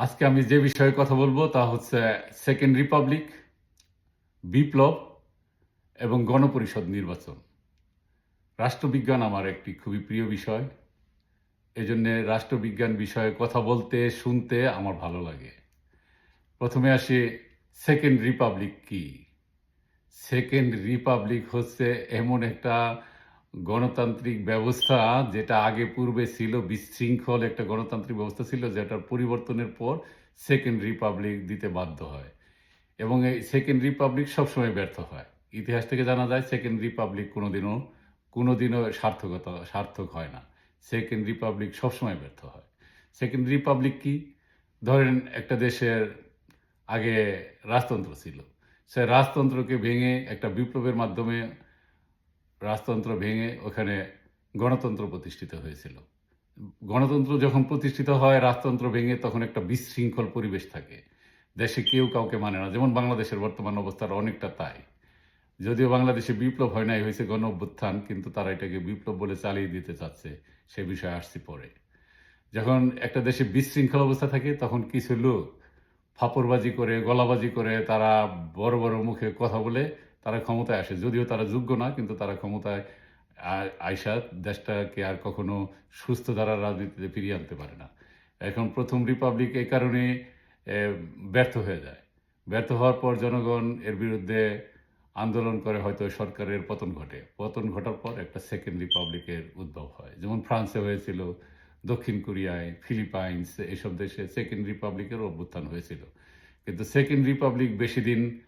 আজকে আমি যে বিষয়ে কথা বলব তা হচ্ছে সেকেন্ড রিপাবলিক বিপ্লব এবং গণপরিষদ নির্বাচন। রাষ্ট্রবিজ্ঞান আমার একটি খুবই প্রিয় বিষয়। এজন্য রাষ্ট্রবিজ্ঞান বিষয়ে কথা বলতে, শুনতে আমার ভালো লাগে। প্রথমে আসি সেকেন্ড রিপাবলিক কি? সেকেন্ড রিপাবলিক হচ্ছে এমন একটা গণতান্ত্রিক ব্যবস্থা যেটা আগে পূর্বে ছিল বিশৃঙ্খল একটা গণতান্ত্রিক ব্যবস্থা ছিল, যেটার পরিবর্তনের পর সেকেন্ড রিপাবলিক দিতে বাধ্য হয়। এবং এই সেকেন্ড রিপাবলিক সবসময় ব্যর্থ হয়। ইতিহাস থেকে জানা যায় সেকেন্ড রিপাবলিক কোনোদিনও কোনোদিনও সার্থকতা, সার্থক হয় না। সেকেন্ড রিপাবলিক সবসময় ব্যর্থ হয়। সেকেন্ড রিপাবলিক কি? ধরেন একটা দেশের আগে রাজতন্ত্র ছিল। সে রাজতন্ত্রকে ভেঙে একটা বিপ্লবের মাধ্যমে রাজতন্ত্র ভেঙে ওখানে গণতন্ত্র প্রতিষ্ঠিত হয়েছিল। গণতন্ত্র যখন প্রতিষ্ঠিত হয়, রাজতন্ত্র ভেঙে তখন একটা বিশৃঙ্খল পরিবেশ থাকে। দেশে কেউ কাউকে মানে না। যেমন বাংলাদেশের বর্তমান অবস্থার অনেকটা তাই। যদিও বাংলাদেশে বিপ্লব হয় নাই, হয়েছে গণ অভ্যুত্থান কিন্তু তারা এটাকে বিপ্লব বলে চালিয়ে দিতে চাচ্ছে, সে বিষয়ে আসছি পরে। যখন একটা দেশে বিশৃঙ্খল অবস্থা থাকে, তখন কিছু লোক ফাপড়বাজি করে, গলাবাজি করে, তারা বড় বড় মুখে কথা বলে তারা ক্ষমতায় আসে। যদিও তারা যোগ্য না, কিন্তু তারা ক্ষমতায় আ- আইসা দেশটাকে আর কখনো সুস্থ ধারার রাজনীতিতে ফিরিয়ে আনতে পারে না। এখন প্রথম রিপাবলিক এই কারণে ব্যর্থ হয়ে যায়। ব্যর্থ হওয়ার পর জনগণ এর বিরুদ্ধে আন্দোলন করে হয়তো সরকারের পতন ঘটে। পতন ঘটার পর একটা সেকেন্ড রিপাবলিকের উদ্ভব হয়। যেমন ফ্রান্সে হয়েছিল, দক্ষিণ কোরিয়ায়, ফিলিপাইন্স, এসব দেশে সেকেন্ড রিপাবলিকের অভ্যুত্থান হয়েছিল। কিন্তু সেকেন্ড রিপাবলিক বেশি দিন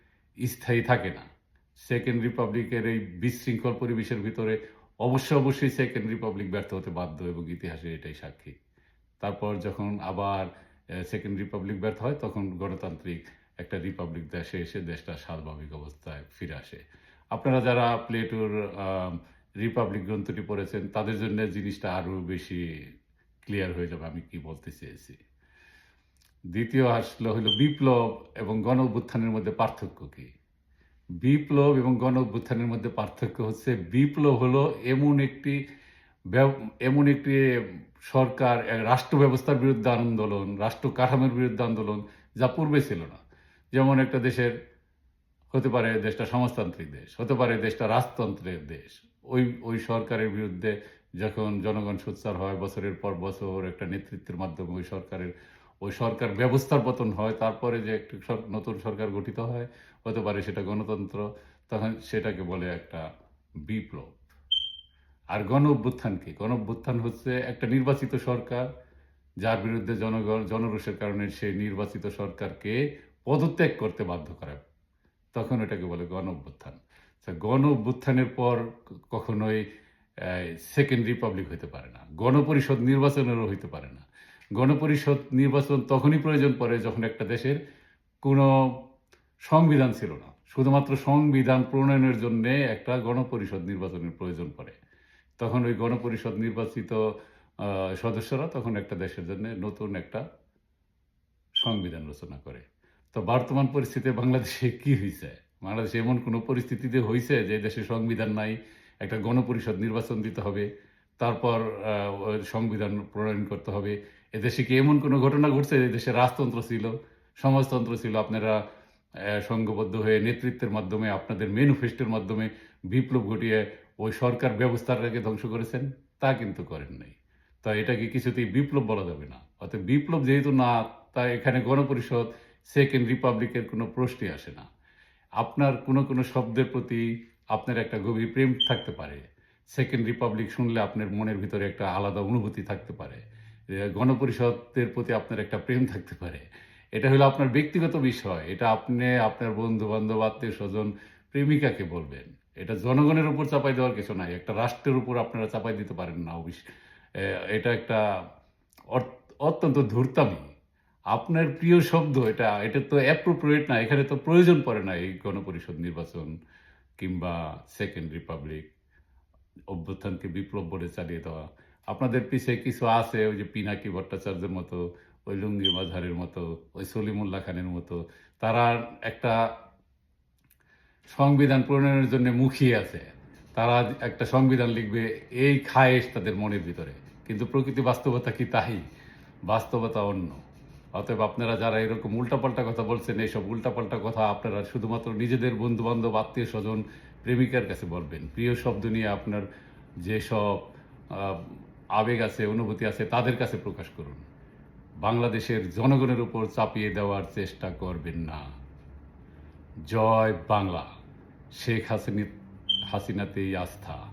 স্থায়ী থাকে না। সেকেন্ড রিপাবলিকের এই বিশৃঙ্খল পরিবেশের ভিতরে অবশ্যই অবশ্যই সেকেন্ড রিপাবলিক ব্যর্থ হতে বাধ্য এবং ইতিহাসে এটাই সাক্ষী। তারপর যখন আবার সেকেন্ড রিপাবলিক ব্যর্থ হয়, তখন গণতান্ত্রিক একটা রিপাবলিক দেশে এসে দেশটা স্বাভাবিক অবস্থায় ফিরে আসে। আপনারা যারা প্লেটোর রিপাবলিক গ্রন্থটি পড়েছেন, তাদের জন্য জিনিসটা আরও বেশি ক্লিয়ার হয়ে যাবে, আমি কি বলতে চেয়েছি। দ্বিতীয় আসলো হলো বিপ্লব এবং গণ মধ্যে পার্থক্য কি? বিপ্লব এবং গণ অভ্যুত্থানের মধ্যে পার্থক্য হচ্ছে, বিপ্লব হলো এমন একটি এমন একটি সরকার রাষ্ট্র ব্যবস্থার বিরুদ্ধে আন্দোলন, রাষ্ট্র কাঠামোর বিরুদ্ধে আন্দোলন, যা পূর্বে ছিল না। যেমন একটা দেশের, হতে পারে দেশটা সমাজতান্ত্রিক দেশ, হতে পারে দেশটা রাজতন্ত্রের দেশ। ওই ওই সরকারের বিরুদ্ধে যখন জনগণ সোচ্চার হয়, বছরের পর বছর একটা নেতৃত্বের মাধ্যমে ওই সরকারের ওই সরকার ব্যবস্থার পতন হয়, তারপরে যে একটি নতুন সরকার গঠিত হয়, হতে পারে সেটা গণতন্ত্র তখন সেটাকে বলে একটা বিপ্লব। আর গণ অভ্যুত্থান কি? গণ অভ্যুত্থান হচ্ছে একটা নির্বাচিত সরকার, যার বিরুদ্ধে জনগণ, জনরোষের কারণে সেই নির্বাচিত সরকারকে পদত্যাগ করতে বাধ্য করে। তখন এটাকে বলে গণ অভ্যুত্থান। গণ অভ্যুত্থানের পর কখনোই সেকেন্ড রিপাবলিক হতে পারে না। গণপরিষদ নির্বাচনেরও হইতে পারে না। গণপরিষদ নির্বাচন তখনই প্রয়োজন পড়ে যখন একটা দেশের কোনো সংবিধান ছিল না। শুধুমাত্র সংবিধান প্রণয়নের জন্য একটা গণপরিষদ নির্বাচনের প্রয়োজন পড়ে। তখন ওই গণপরিষদ নির্বাচিত সদস্যরা তখন একটা দেশের জন্য নতুন একটা সংবিধান রচনা করে। তো বর্তমান পরিস্থিতিতে বাংলাদেশে কি হয়েছে বাংলাদেশে এমন কোনো পরিস্থিতিতে হয়েছে যে দেশে সংবিধান নাই, একটা গণপরিষদ নির্বাচন দিতে হবে, তারপর সংবিধান প্রণয়ন করতে হবে এদেশে কি এমন কোনো ঘটনা ঘটছে? যে দেশে রাজতন্ত্র ছিল, সমাজতন্ত্র ছিল, আপনারা সংঘবদ্ধ হয়ে নেতৃত্বের মাধ্যমে, আপনাদের ম্যানিফেস্টোর মাধ্যমে বিপ্লব ঘটিয়ে ওই সরকার ব্যবস্থাটাকে ধ্বংস করেছেন, তা কিন্তু করেন নাই। তা এটাকে কিছুতেই বিপ্লব বলা যাবে না? অর্থাৎ বিপ্লব যেহেতু না, তা এখানে গণপরিষদ সেকেন্ড রিপাবলিকের কোনো প্রশ্নই আসে না। আপনার কোনো কোনো শব্দের প্রতি আপনার একটা গভীর প্রেম থাকতে পারে। সেকেন্ড রিপাবলিক শুনলে আপনার মনের ভিতরে একটা আলাদা অনুভূতি থাকতে পারে। গণপরিষদের প্রতি আপনার একটা প্রেম থাকতে পারে। এটা হলো আপনার ব্যক্তিগত বিষয়। এটা আপনি, আপনার বন্ধু বান্ধব আত্মীয় স্বজন প্রেমিকাকে বলবেন। এটা জনগণের উপর চাপাই দেওয়ার কিছু নাই। একটা রাষ্ট্রের উপর আপনারা চাপাই দিতে পারেন না এটা একটা অত- অত্যন্ত ধূর্তামি। আপনার প্রিয় শব্দ এটা এটা তো অ্যাপ্রোপ্রিয়েট না। এখানে তো প্রয়োজন পড়ে না এই গণপরিষদ নির্বাচন কিংবা সেকেন্ড রিপাবলিক অভ্যুত্থানকে বিপ্লব বলে চালিয়ে দেওয়া। আপনাদের পিছিয়ে কিছু আছে, ওই যে পিনাকি ভট্টাচার্যের মতো, ওই লুঙ্গি মাঝারের মতো, ওই সলিমুল্লাহ খানের মতো, তারা একটা সংবিধান প্রণয়নের জন্য মুখিয়ে আছে। তারা একটা সংবিধান লিখবে, এই খায়েশ তাদের মনের ভিতরে। কিন্তু প্রকৃতি বাস্তবতা কি তাই? বাস্তবতা অন্য। অতএব আপনারা যারা এরকম উল্টাপাল্টা কথা বলছেন, এইসব উল্টাপাল্টা কথা আপনারা শুধুমাত্র নিজেদের বন্ধু বান্ধব আত্মীয় স্বজন প্রেমিকার কাছে বলবেন। প্রিয় শব্দ নিয়ে আপনার যেসব আবেগ আছে, অনুভূতি আছে, তাদের কাছে প্রকাশ করুন। বাংলাদেশের জনগণের উপর চাপিয়ে দেওয়ার চেষ্টা করবেন না। জয় বাংলা। শেখ হাসিনা হাসিনাতেই আস্থা।